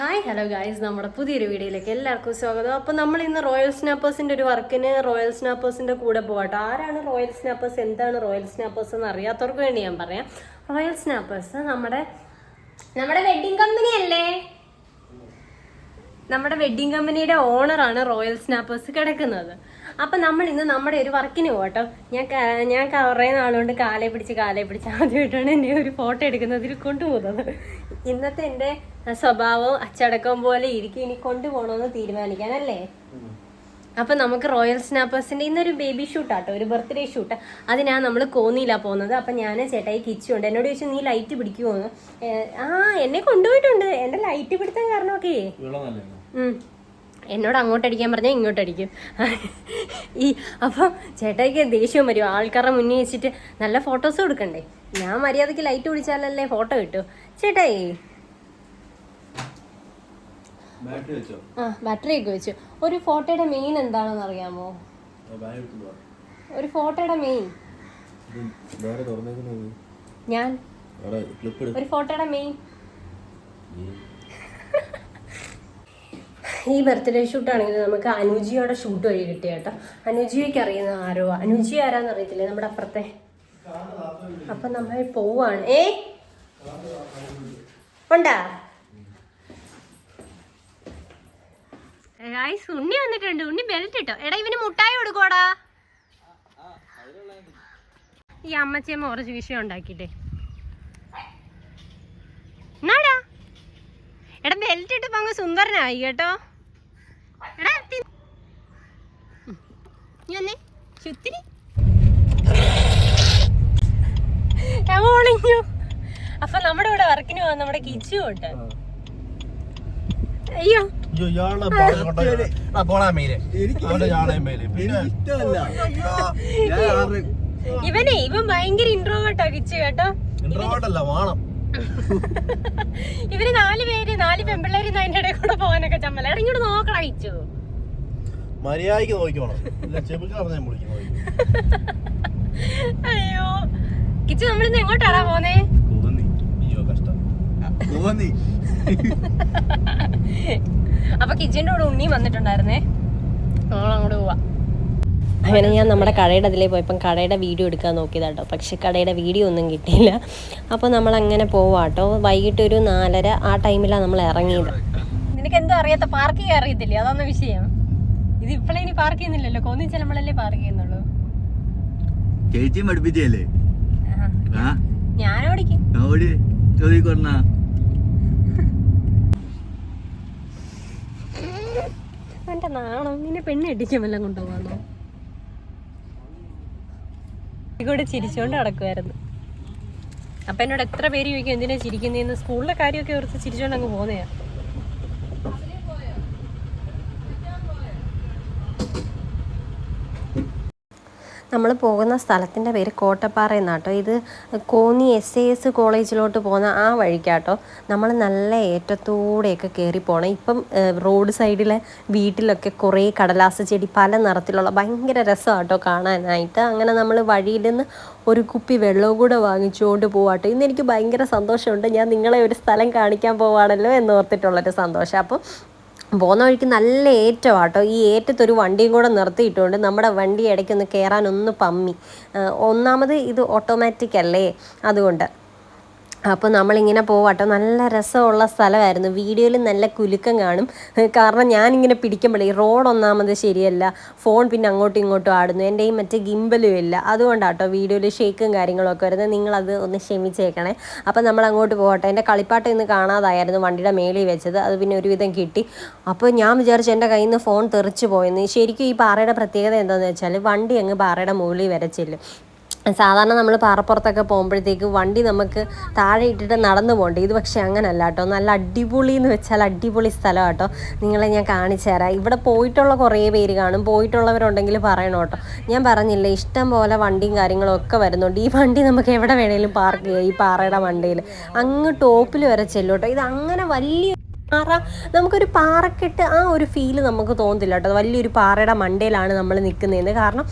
Hi hello guys നമ്മുടെ പുതിയൊരു വീഡിയോയിലേക്ക് എല്ലാവർക്കും സ്വാഗതം. അപ്പോൾ നമ്മൾ ഇന്ന് റോയൽ സ്നാപ്പേഴ്സിന്റെ ഒരു വർക്കിന് റോയൽ സ്നാപ്പേഴ്സിന്റെ കൂടെ പോകട്ടോ ആരാണ് റോയൽ സ്നാപ്പേഴ്സ് എന്താണ് റോയൽ സ്നാപ്പേഴ്സ് എന്ന് അറിയാത്തവർക്ക് വേണ്ടി ഞാൻ പറയാം. റോയൽ സ്നാപ്പേഴ്സ് നമ്മുടെ നമ്മുടെ വെഡിങ് കമ്പനി അല്ലേ? നമ്മുടെ വെഡിങ് കമ്പനിയുടെ ഓണറാണ് റോയൽ സ്നാപ്പേഴ്സ് കിടക്കുന്നത്. അപ്പം നമ്മൾ ഇന്ന് നമ്മുടെ ഒരു വർക്കിന് പോകട്ടോ ഞാൻ ഞാൻ കുറേ നാളുകൊണ്ട് കാലെ പിടിച്ച് കാലെ പിടിച്ച് ആദ്യമായിട്ടാണ് എന്നെ ഒരു ഫോട്ടോ എടുക്കുന്നതിൽ കൊണ്ടുപോകുന്നത്. ഇന്നത്തെ എന്റെ സ്വഭാവവും അച്ചടക്കവും പോലെ ഇരിക്കും. ഇനി കൊണ്ടുപോകണമെന്ന് തീരുമാനിക്കാനല്ലേ? അപ്പം നമുക്ക് റോയൽ സ്നാപ്പേഴ്സിന്റെ ഇന്നൊരു ബേബി ഷൂട്ടാട്ടോ ഒരു ബർത്ത്ഡേ ഷൂട്ട് അതിനാണ് നമ്മൾ കോന്നിയിലാണ് പോകുന്നത്. അപ്പം ഞാൻ ചേട്ടായി കിച്ചുണ്ട്. എന്നോട് ചോദിച്ചു നീ ലൈറ്റ് പിടിക്കുമോ ആ എന്നെ കൊണ്ടുപോയിട്ടുണ്ട്. എന്റെ ലൈറ്റ് പിടുത്തം കാരണമൊക്കെ. ഉം. എന്നോട് അങ്ങോട്ട് അടിക്കാൻ പറഞ്ഞാൽ ഇങ്ങോട്ട് അടിക്കും ഈ അപ്പം ചേട്ടായിക്ക് ദേഷ്യം വരും. ആൾക്കാരെ മുന്നിൽ വെച്ചിട്ട് നല്ല ഫോട്ടോസ് കൊടുക്കണ്ടേ? ഞാൻ മര്യാദയ്ക്ക് ലൈറ്റ് പിടിച്ചാലല്ലേ ഫോട്ടോ കിട്ടൂ. ചേട്ടായി. ആ ബാറ്ററി ഒക്കെ വെച്ചു. ഒരു ഫോട്ടോയുടെ മെയിൻ എന്താണെന്ന് അറിയാമോ? ഒരു ഫോട്ടോയുടെ മെയിൻ ഞാൻ? ഒരു ഫോട്ടോയുടെ മെയിൻ ഈ ബർത്ത്ഡേ ഷൂട്ടാണെങ്കിൽ നമുക്ക് അനുജിയുടെ ഷൂട്ട് വഴി കിട്ടിയ കേട്ടോ. അനുജിയൊക്കെ അറിയുന്ന ആരോ? അനുജി ആരാന്ന് അറിയത്തില്ലേ? നമ്മുടെ അപ്പുറത്തെ. അപ്പൊ നമ്മൾ പോവാണ്. ഏ? ഉണ്ടാ? ഗായ്സ് ഉണ്ണി വന്നിട്ടുണ്ട്. ഉണ്ണി ബെൽറ്റ് ഇട്ടോ. എടാ ഇവന് മുട്ടായി കൊടുക്കോടാ ഈ അമ്മച്ചയമ്മ കുറച്ച് വിഷയം ഉണ്ടാക്കിട്ടെ എന്നാടാ? എടാ ബെൽറ്റ് ഇട്ടപ്പോ അങ്ങ് സുന്ദരനായി കേട്ടോ. അപ്പൊ നമ്മുടെ ഇവിടെ വർക്കിന് പോകാൻ നമ്മുടെ കിച്ചു ഉണ്ട്. അയ്യോ. ഇവനെ. ഇവൻ ഭയങ്കര ഇൻട്രോവേർട്ടാ കിച്ചു കേട്ടോ. ഇൻട്രോവേർട്ടല്ല വാണം. ഇവർ നാല് പേര് നാല് പെമ്പിള്ളേര് അതിന്റെ ഇടയിൽ കൂടെ പോകാനൊക്കെ ചമ്മല. നോക്കടാ കിച്ചു മര്യാദയ്ക്ക് നോക്കിക്കോണം. അയ്യോ. കിച്ചു നമ്മളിന്ന് എങ്ങോട്ടാടാ പോന്നേ? അപ്പൊ കിച്ചന്റെ കൂടെ ഉണ്ണി വന്നിട്ടുണ്ടായിരുന്നേ. നമ്മളങ്ങോട്ട് പോവാ. അങ്ങനെ ഞാൻ നമ്മുടെ കടയുടെ അതിലേ പോയപ്പം കടയുടെ വീഡിയോ എടുക്കാൻ നോക്കിയതാട്ടോ. പക്ഷെ കടയുടെ വീഡിയോ ഒന്നും കിട്ടിയില്ല. അപ്പോൾ നമ്മൾ അങ്ങനെ പോവാട്ടോ. വൈകിട്ട് ഒരു നാലര ആ ടൈമിലാണ് നമ്മൾ ഇറങ്ങിയത്. നിനക്ക് എന്തോ അറിയാത്ത പാർക്കിംഗ് അറിയത്തില്ലേ? അതൊന്നും വിഷയം. ഇത് ഇപ്പോഴേ ഇനി പാർക്ക് ചെയ്യുന്നില്ലല്ലോ. കോന്നി ചെല്ലുമ്പോഴല്ലേ പാർക്ക് ചെയ്യുന്നുള്ളൂ. ചേച്ചിയും പഠിപ്പിച്ചല്ലേ ആ? ഞാൻ ഓടിക്കും ഓടി. ചോദിക്കൊണ്ണ എന്റെ നാണം. നിന്നെ പെണ്ണ് അടിക്കുമെല്ലാം കൊണ്ടുപോകാന്നോ കൂടെ ചിരിച്ചുകൊണ്ട് നടക്കുമായിരുന്നു അപ്പൊ എന്നോട് എത്ര പേര് ചോദിക്കും എന്തിനാ ചിരിക്കുന്നതെന്ന് സ്കൂളിലെ കാര്യമൊക്കെ ഓർത്ത് ചിരിച്ചോണ്ട് അങ്ങ് പോന്നെയാ. നമ്മൾ പോകുന്ന സ്ഥലത്തിന്റെ പേര് കോട്ടപ്പാറ എന്നാട്ടോ ഇത് കോന്നി എസ് എ എസ് കോളേജിലോട്ട് പോകുന്ന ആ വഴിക്കാട്ടോ. നമ്മൾ നല്ല ഏറ്റത്തോടെയൊക്കെ കയറി പോകണം ഇപ്പം റോഡ് സൈഡിലെ വീട്ടിലൊക്കെ കുറേ കടലാസ ചെടി പല നിറത്തിലുള്ള ഭയങ്കര രസമാട്ടോ കാണാനായിട്ട്. അങ്ങനെ നമ്മൾ വഴിയിൽ നിന്ന് ഒരു കുപ്പി വെള്ളവും കൂടെ വാങ്ങിച്ചുകൊണ്ട് പോവാട്ടോ. ഇന്ന് എനിക്ക് ഭയങ്കര സന്തോഷമുണ്ട്. ഞാൻ നിങ്ങളെ ഒരു സ്ഥലം കാണിക്കാൻ പോവാണല്ലോ എന്ന് ഓർത്തിട്ടുള്ളൊരു സന്തോഷം. അപ്പം പോകുന്ന വഴിക്ക് നല്ല ഏറ്റമാട്ടോ ഈ ഏറ്റത്തൊരു വണ്ടിയും കൂടെ നിർത്തിയിട്ടുണ്ട് നമ്മുടെ വണ്ടി ഇടയ്ക്കൊന്ന് കയറാനൊന്ന് പമ്മി. ഒന്നാമത് ഇത് ഓട്ടോമാറ്റിക് അല്ലേ അതുകൊണ്ട് അപ്പോൾ നമ്മളിങ്ങനെ പോവാട്ടോ. നല്ല രസമുള്ള സ്ഥലമായിരുന്നു. വീഡിയോയിൽ നല്ല കുലുക്കം കാണും. കാരണം ഞാനിങ്ങനെ പിടിക്കുമ്പോഴേ റോഡ് ഒന്നാമത് ശരിയല്ല. ഫോൺ പിന്നെ അങ്ങോട്ടും ഇങ്ങോട്ടും ആടുന്നു. എന്റെ ഈ മറ്റേ ഗിമ്പലും ഇല്ല. അതുകൊണ്ടാട്ടോ വീഡിയോയിൽ ഷേക്കും കാര്യങ്ങളൊക്കെ വരുന്നത്. നിങ്ങളത് ഒന്ന് ക്ഷമിച്ചേക്കണേ. അപ്പോൾ നമ്മൾ അങ്ങോട്ട് പോകട്ടെ എന്റെ കളിപ്പാട്ടം ഇന്ന് കാണാതായിരുന്നു വണ്ടിയുടെ മേളിൽ വെച്ചത്. അത് പിന്നെ ഒരുവിധം കിട്ടി. അപ്പോൾ ഞാൻ വിചാരിച്ചു എന്റെ കയ്യിൽ നിന്ന് ഫോൺ തെറിച്ച് പോയെന്ന്. ശരിക്കും ഈ പാറയുടെ പ്രത്യേകത എന്താണെന്ന് വെച്ചാൽ വണ്ടി അങ്ങ് പാറയുടെ മുകളിൽ വരെ ചെല്ലും സാധാരണ നമ്മൾ പാറപ്പുറത്തൊക്കെ പോകുമ്പോഴത്തേക്ക് വണ്ടി നമുക്ക് താഴെ ഇട്ടിട്ട് നടന്നു പോകണ്ടേ? ഇത് പക്ഷേ അങ്ങനല്ല കേട്ടോ. നല്ല അടിപൊളി എന്ന് വെച്ചാൽ അടിപൊളി സ്ഥലം കേട്ടോ. നിങ്ങളെ ഞാൻ കാണിച്ചു തരാം. ഇവിടെ പോയിട്ടുള്ള കുറേ പേര് കാണും. പോയിട്ടുള്ളവരുണ്ടെങ്കിൽ പറയണം കേട്ടോ. ഞാൻ പറഞ്ഞില്ലേ ഇഷ്ടം പോലെ വണ്ടിയും കാര്യങ്ങളും ഒക്കെ വരുന്നുണ്ട്. ഈ വണ്ടി നമുക്ക് എവിടെ വേണേലും പാർക്ക് ചെയ്യാം ഈ പാറയുടെ വണ്ടിയിൽ അങ്ങ് ടോപ്പിൽ വരെ ചെല്ലും കേട്ടോ. ഇത് അങ്ങനെ വലിയ പാറ നമുക്കൊരു പാറക്കെട്ട് ആ ഒരു ഫീൽ നമുക്ക് തോന്നുന്നില്ല കേട്ടോ. വലിയൊരു പാറയുടെ മണ്ടയിലാണ് നമ്മൾ നിൽക്കുന്നതെന്ന്. കാരണം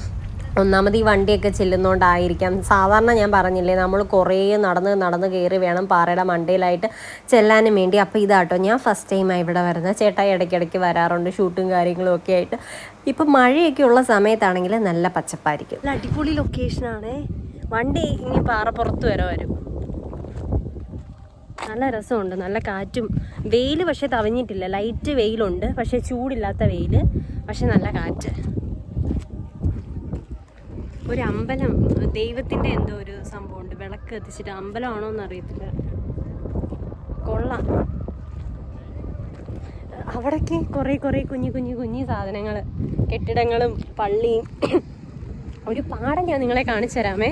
ഒന്നാമത് ഈ വണ്ടിയൊക്കെ ചെല്ലുന്നതുകൊണ്ടായിരിക്കാം സാധാരണ ഞാൻ പറഞ്ഞില്ലേ നമ്മൾ കുറേ നടന്ന് നടന്ന് കയറി വേണം പാറയുടെ മണ്ടയിലായിട്ട് ചെല്ലാനും വേണ്ടി. അപ്പോൾ ഇതാട്ടോ ഞാൻ ഫസ്റ്റ് ടൈമാണ് ഇവിടെ വരുന്നത്. ചേട്ടായി ഇടയ്ക്കിടയ്ക്ക് വരാറുണ്ട് ഷൂട്ടും കാര്യങ്ങളും ഒക്കെ ആയിട്ട്. ഇപ്പം മഴയൊക്കെ ഉള്ള സമയത്താണെങ്കിൽ നല്ല പച്ചപ്പായിരിക്കും. നല്ല അടിപൊളി ലൊക്കേഷനാണേ വണ്ടി ഇനി പാറപ്പുറത്ത് വരെ വരും. നല്ല രസമുണ്ട് നല്ല കാറ്റും. വെയിൽ പക്ഷേ തവഞ്ഞിട്ടില്ല. ലൈറ്റ് വെയിലുണ്ട് പക്ഷേ ചൂടില്ലാത്ത വെയിൽ പക്ഷേ നല്ല കാറ്റ്. ഒരു അമ്പലം ദൈവത്തിന്റെ എന്തോ ഒരു സംഭവം ഉണ്ട് വിളക്ക് കത്തിച്ചിട്ട് അമ്പലമാണോ എന്ന് അറിയത്തില്ല കൊള്ളാം. അവിടൊക്കെ കുറേ കുറേ കുഞ്ഞു കുഞ്ഞു കുഞ്ഞു സാധനങ്ങൾ കെട്ടിടങ്ങളും പള്ളിയും. ഒരു പാടം ഞാൻ നിങ്ങളെ കാണിച്ചു തരാമേ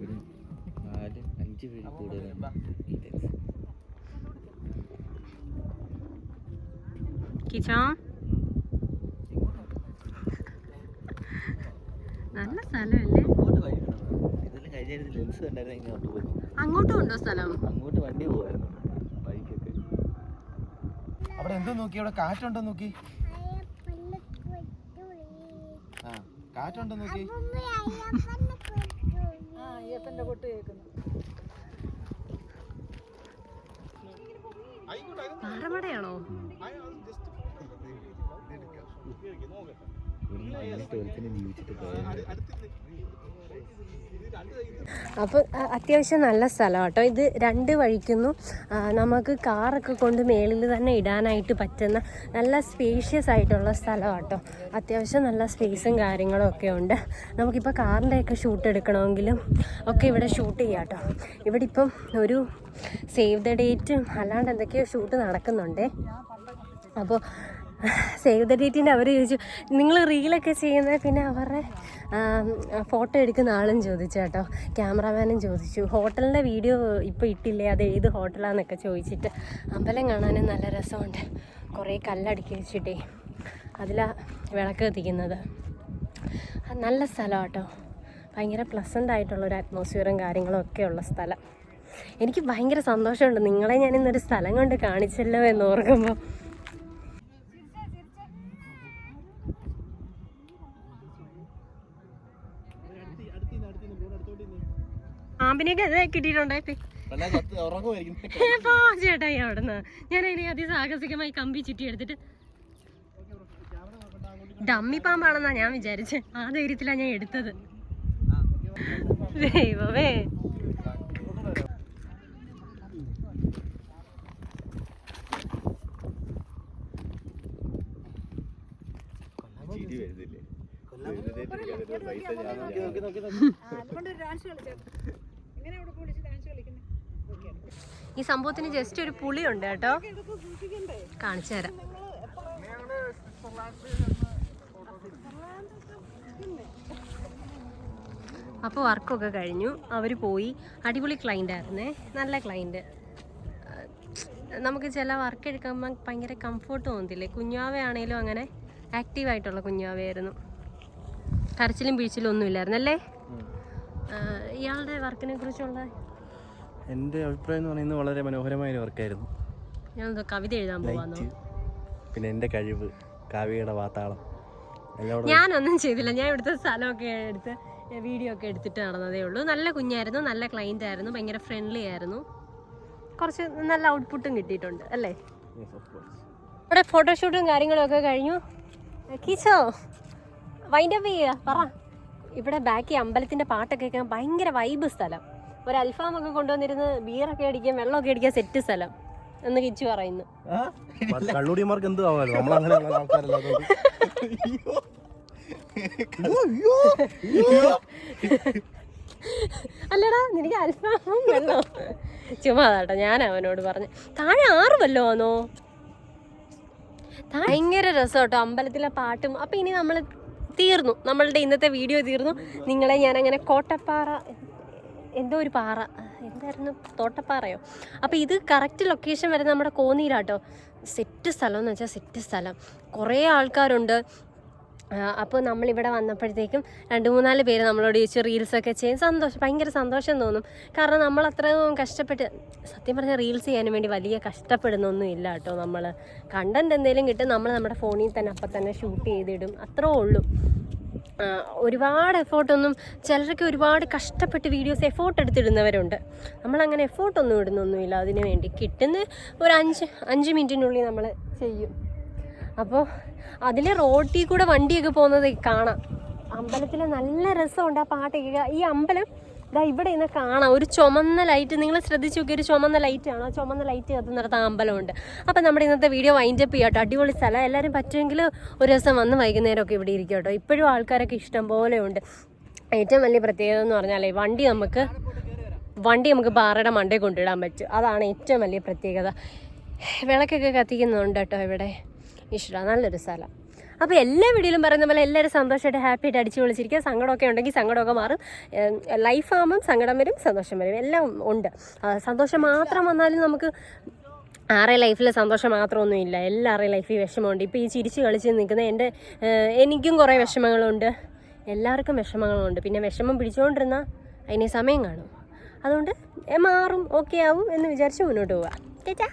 ഒരു നാല് അഞ്ച് പേര് കൂടുതലാണ്. കിച്ചോ? നല്ല സ്ഥലമല്ലേ? അങ്ങോട്ടും ഉണ്ടോ സ്ഥലം? അങ്ങോട്ട് വണ്ടി പോവായിരുന്നു. ബൈക്കൊക്കെ. അവിടെ എന്തോ നോക്കി? അവിടെ കാറ്റുണ്ടോ നോക്കി ആ കാറ്റുണ്ടോ നോക്കി പാറമടയാണോ ഒരു മഞ്ഞിട്ട് ഒരുത്തിനെ ജീവിച്ചിട്ട് പോയത് അപ്പോൾ അത്യാവശ്യം നല്ല സ്ഥലം കേട്ടോ. ഇത് രണ്ട് വഴിക്കുന്നു. നമുക്ക് കാറൊക്കെ കൊണ്ട് മേളിൽ തന്നെ ഇടാനായിട്ട് പറ്റുന്ന നല്ല സ്പേഷ്യസ് ആയിട്ടുള്ള സ്ഥലം കേട്ടോ. അത്യാവശ്യം നല്ല സ്പേസും കാര്യങ്ങളും ഒക്കെ ഉണ്ട്. നമുക്കിപ്പോൾ കാറിന്റെയൊക്കെ ഷൂട്ട് എടുക്കണമെങ്കിലും ഒക്കെ ഇവിടെ ഷൂട്ട് ചെയ്യാം കേട്ടോ. ഇവിടെ ഇപ്പം ഒരു സേവ് ദ ഡേറ്റും അല്ലാണ്ട് എന്തൊക്കെയോ ഷൂട്ട് നടക്കുന്നുണ്ടേ. അപ്പോൾ സേവ് ദ ഡേറ്റിന്റെ അവർ ചോദിച്ചു നിങ്ങൾ റീലൊക്കെ ചെയ്യുന്നത്? പിന്നെ അവരുടെ ഫോട്ടോ എടുക്കുന്ന ആളും ചോദിച്ചു കേട്ടോ. ക്യാമറമാനും ചോദിച്ചു ഹോട്ടലിന്റെ വീഡിയോ ഇപ്പോൾ ഇട്ടില്ലേ? അത് ഏത് ഹോട്ടലാണെന്നൊക്കെ ചോദിച്ചിട്ട് അമ്പലം കാണാനും നല്ല രസമുണ്ട്. കുറേ കല്ലടുക്കി വെച്ചിട്ടേ അതിലാ വിളക്ക് കത്തിക്കുന്നത്. നല്ല സ്ഥലം കേട്ടോ. ഭയങ്കര പ്ലസന്റ് ആയിട്ടുള്ളൊരു അറ്റ്മോസ്ഫിയറും കാര്യങ്ങളും ഒക്കെ ഉള്ള സ്ഥലം. എനിക്ക് ഭയങ്കര സന്തോഷമുണ്ട്. നിങ്ങളെ ഞാൻ ഇന്നൊരു സ്ഥലം കൊണ്ട് കാണിച്ചല്ലോ എന്ന് ഓർക്കുമ്പോൾ പാമ്പിനെയൊക്കെ കിട്ടിയിട്ടുണ്ടായി പോ ചേട്ടായി അവിടുന്ന് ഞാൻ അതിനെ അതിസാഹസികമായി കമ്പി ചുറ്റി എടുത്തിട്ട് ഡമ്മി പാമ്പാണെന്നാ ഞാൻ വിചാരിച്ചത് ആ ധൈര്യത്തിലാ ഞാൻ എടുത്തത്. ദൈവമേ. ചിരി വരുന്നില്ലേ വെറുതെ ഇരിക്കാതെ പൈസ ഞാൻ നോക്കി നോക്കി ഈ സംഭവത്തിന് ജസ്റ്റ് ഒരു പുളിയുണ്ട് കേട്ടോ. കാണിച്ചു തരാം. അപ്പോൾ വർക്കൊക്കെ കഴിഞ്ഞു. അവർ പോയി. അടിപൊളി ക്ലൈന്റ് ആയിരുന്നേ. നല്ല ക്ലൈന്റ് നമുക്ക് ചില വർക്ക് എടുക്കുമ്പോൾ ഭയങ്കര കംഫർട്ട് തോന്നത്തില്ലേ? കുഞ്ഞാവയാണേലും അങ്ങനെ ആക്റ്റീവായിട്ടുള്ള കുഞ്ഞാവയായിരുന്നു. കരച്ചിലും പിഴിച്ചിലും ഒന്നുമില്ലായിരുന്നല്ലേ? ഇയാളുടെ വർക്കിനെ കുറിച്ചുള്ള എന്റെ അഭിപ്രായം എന്ന് പറയുന്നത് വളരെ മനോഹരമായ ഒരു വർക്കായിരുന്നു. ഞാൻ കവിത എഴുതാൻ പോവാന്നോ? പിന്നെ എന്റെ കഴിവ് കാവ്യയുടെ വാത്താളം. ഞാനൊന്നും ചെയ്തില്ല. ഞാൻ ഇവിടുത്തെ സ്ഥലമൊക്കെ എടുത്ത് വീഡിയോ ഒക്കെ എടുത്തിട്ട് നടന്നതേ ഉള്ളൂ. നല്ല കുഞ്ഞായിരുന്നു നല്ല ക്ലൈന്റ് ആയിരുന്നു ഭയങ്കര ഫ്രണ്ട്ലി ആയിരുന്നു. കുറച്ച് നല്ല ഔട്ട്പുട്ടും കിട്ടിയിട്ടുണ്ട് അല്ലേ? ഇവിടെ ഫോട്ടോഷൂട്ടും കാര്യങ്ങളും ഒക്കെ കഴിഞ്ഞു. കീച്ചോ വൈൻഡപ്പ് ചെയ്യുക പറ. ഇവിടെ ബാക്കി അമ്പലത്തിന്റെ പാട്ടൊക്കെ കേൾക്കാൻ ഭയങ്കര വൈബ് സ്ഥലം. ഒരു അൽഫാമൊക്കെ കൊണ്ടുവന്നിരുന്ന് ബിയറൊക്കെ അടിക്കാൻ വെള്ളമൊക്കെ അടിക്കാൻ സെറ്റ് സ്ഥലം എന്ന് കിച്ചു പറയുന്നു. കള്ളുടിമാർക്ക് എന്തും ആവാലോ നമ്മളങ്ങനെ അല്ലടാ നിനക്ക് അൽഫാമും വെള്ളം? ചുമ്മാ കേട്ടോ ഞാൻ അവനോട് പറഞ്ഞു. താഴെ ആറ് വല്ലോ ആണോ ഭയങ്കര രസം കേട്ടോ അമ്പലത്തിലെ പാട്ടും. അപ്പം ഇനി നമ്മൾ തീർന്നു. നമ്മളുടെ ഇന്നത്തെ വീഡിയോ തീർന്നു. നിങ്ങളെ ഞാൻ അങ്ങനെ കോട്ടപ്പാറ എന്തോ ഒരു പാറ. എന്തായിരുന്നു? തോട്ടപ്പാറയോ? അപ്പോൾ ഇത് കറക്റ്റ് ലൊക്കേഷൻ വരെ നമ്മുടെ കോന്നിയിലാട്ടോ. സെറ്റ് സ്ഥലം എന്ന് വെച്ചാൽ സെറ്റ് സ്ഥലം. കുറേ ആൾക്കാരുണ്ട്. അപ്പോൾ നമ്മളിവിടെ വന്നപ്പോഴത്തേക്കും രണ്ട് മൂന്നാൽ പേര് നമ്മളോട് ചോദിച്ചു റീൽസൊക്കെ ചെയ്യും സന്തോഷം ഭയങ്കര സന്തോഷം തോന്നും. കാരണം നമ്മൾ അത്രയും കഷ്ടപ്പെട്ട് സത്യം പറഞ്ഞാൽ റീൽസ് ചെയ്യാൻ വേണ്ടി വലിയ കഷ്ടപ്പെടുന്നൊന്നും ഇല്ല കേട്ടോ നമ്മൾ കണ്ടന്റ് എന്തെങ്കിലും കിട്ടും നമ്മൾ നമ്മുടെ ഫോണിൽ തന്നെ അപ്പം തന്നെ ഷൂട്ട് ചെയ്തിടും. അത്രേ ഉള്ളൂ. ഒരുപാട് എഫോർട്ടൊന്നും ചിലരൊക്കെ ഒരുപാട് കഷ്ടപ്പെട്ട് വീഡിയോസ് എഫോർട്ട് എടുത്തിടുന്നവരുണ്ട്. നമ്മളങ്ങനെ എഫോർട്ടൊന്നും ഇടുന്നൊന്നുമില്ല. അതിന് വേണ്ടി കിട്ടുന്ന ഒരു അഞ്ച് അഞ്ച് മിനിറ്റിനുള്ളിൽ നമ്മൾ ചെയ്യും. അപ്പോൾ അതിൽ റോട്ടിൽ കൂടെ വണ്ടിയൊക്കെ പോകുന്നത് കാണാം. അമ്പലത്തിൽ നല്ല രസമുണ്ട് ആ പാട്ട് കേൾക്കുക ഈ അമ്പലം ഇതാ ഇവിടെ നിന്ന് കാണാം. ഒരു ചുമന്ന ലൈറ്റ് നിങ്ങൾ ശ്രദ്ധിച്ചു നോക്കി ഒരു ചുമന്ന ലൈറ്റാണ് ആ ചുമന്ന ലൈറ്റ് കത്തുന്നിടത്ത് അമ്പലമുണ്ട്. അപ്പം നമ്മുടെ ഇന്നത്തെ വീഡിയോ വൈൻഡ് അപ്പ് കേട്ടോ അടിപൊളി സ്ഥലം. എല്ലാവരും പറ്റുമെങ്കിൽ ഒരു ദിവസം വന്ന് വൈകുന്നേരമൊക്കെ ഇവിടെ ഇരിക്കും കേട്ടോ ഇപ്പോഴും ആൾക്കാരൊക്കെ ഇഷ്ടം പോലെ ഉണ്ട്. ഏറ്റവും വലിയ പ്രത്യേകത എന്ന് പറഞ്ഞാലേ വണ്ടി നമുക്ക് വണ്ടി നമുക്ക് പാറയുടെ മണ്ടേ കൊണ്ടിടാൻ പറ്റും. അതാണ് ഏറ്റവും വലിയ പ്രത്യേകത. വിളക്കൊക്കെ കത്തിക്കുന്നുണ്ട് കേട്ടോ ഇവിടെ. ഇഷ്ടമാണ് നല്ലൊരു സ്ഥലം. അപ്പോൾ എല്ലാ വീഡിയോയിലും പറയുന്ന പോലെ എല്ലാവരും സന്തോഷമായിട്ട് ഹാപ്പി ആയിട്ട് അടിച്ചു വിളിച്ചിരിക്കുക സങ്കടമൊക്കെ ഉണ്ടെങ്കിൽ സങ്കടമൊക്കെ മാറും. ലൈഫ് ആകുമ്പം സങ്കടം വരും സന്തോഷം വരും. എല്ലാം ഉണ്ട്. സന്തോഷം മാത്രം വന്നാലും നമുക്ക് ആറേ ലൈഫിൽ സന്തോഷം മാത്രമൊന്നും ഇല്ല എല്ലാവരുടെയും ലൈഫിൽ വിഷമമുണ്ട്. ഇപ്പോൾ ഈ ചിരിച്ച് കളിച്ച് നിൽക്കുന്ന എന്റെ എനിക്കും കുറേ വിഷമങ്ങളുണ്ട്. എല്ലാവർക്കും വിഷമങ്ങളുണ്ട്. പിന്നെ വിഷമം പിടിച്ചുകൊണ്ടിരുന്ന അതിന് സമയം കാണും. അതുകൊണ്ട് മാറും ഓക്കെ ആവും എന്ന് വിചാരിച്ച് മുന്നോട്ട് പോവാം ചേച്ചാ?